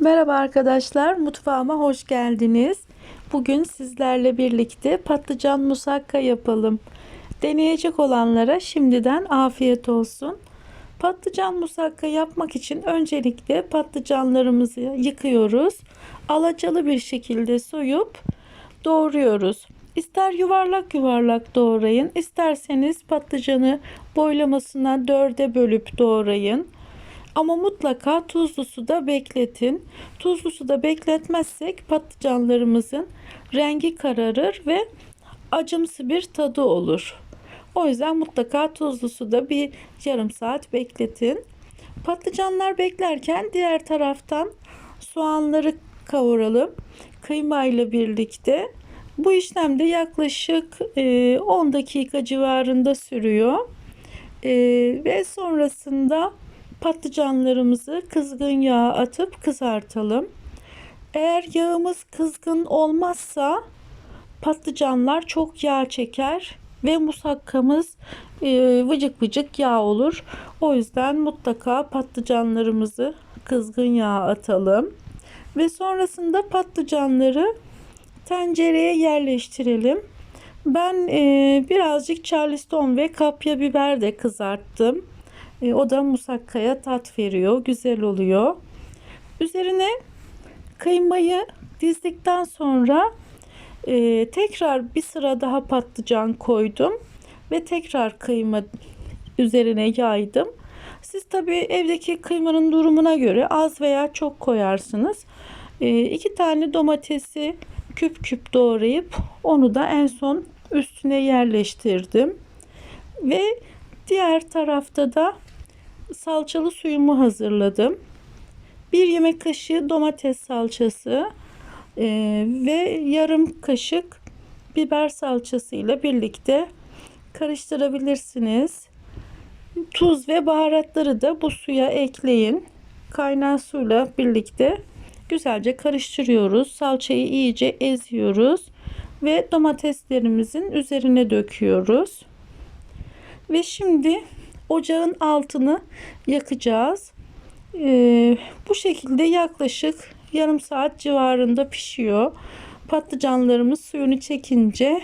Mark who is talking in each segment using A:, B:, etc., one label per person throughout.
A: Merhaba arkadaşlar, mutfağıma hoş geldiniz. Bugün sizlerle birlikte patlıcan musakka yapalım. Deneyecek olanlara şimdiden afiyet olsun. Patlıcan musakka yapmak için öncelikle patlıcanlarımızı yıkıyoruz. Alacalı bir şekilde soyup doğruyoruz. İster yuvarlak yuvarlak doğrayın, isterseniz patlıcanı boylamasına dörde bölüp doğrayın. Ama mutlaka tuzlu suda bekletin. Tuzlu suda bekletmezsek patlıcanlarımızın rengi kararır ve acımsı bir tadı olur. O yüzden mutlaka tuzlu suda bir yarım saat bekletin. Patlıcanlar beklerken diğer taraftan soğanları kavuralım. Kıyma ile birlikte. Bu işlemde yaklaşık e, 10 dakika civarında sürüyor. E, ve sonrasında patlıcanlarımızı kızgın yağa atıp kızartalım. Eğer yağımız kızgın olmazsa patlıcanlar çok yağ çeker ve musakkamız e, vıcık vıcık yağ olur. O yüzden mutlaka patlıcanlarımızı kızgın yağa atalım. Ve sonrasında patlıcanları tencereye yerleştirelim. Ben e, birazcık charleston ve kapya biber de kızarttım. E, o da musakkaya tat veriyor. Güzel oluyor. Üzerine kıymayı dizdikten sonra e, tekrar bir sıra daha patlıcan koydum. Ve tekrar kıyma üzerine yaydım. Siz tabi evdeki kıymanın durumuna göre az veya çok koyarsınız. E, iki tane domatesi küp küp doğrayıp onu da en son üstüne yerleştirdim. Ve diğer tarafta da salçalı suyumu hazırladım. Bir yemek kaşığı domates salçası e, ve yarım kaşık biber salçası ile birlikte karıştırabilirsiniz. Tuz ve baharatları da bu suya ekleyin. Kaynar suyla birlikte güzelce karıştırıyoruz. Salçayı iyice eziyoruz ve domateslerimizin üzerine döküyoruz. Ve şimdi ocağın altını yakacağız. Ee, bu şekilde yaklaşık yarım saat civarında pişiyor. Patlıcanlarımız suyunu çekince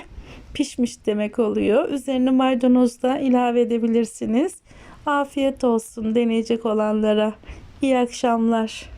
A: pişmiş demek oluyor. Üzerine maydanoz da ilave edebilirsiniz. Afiyet olsun deneyecek olanlara. İyi akşamlar.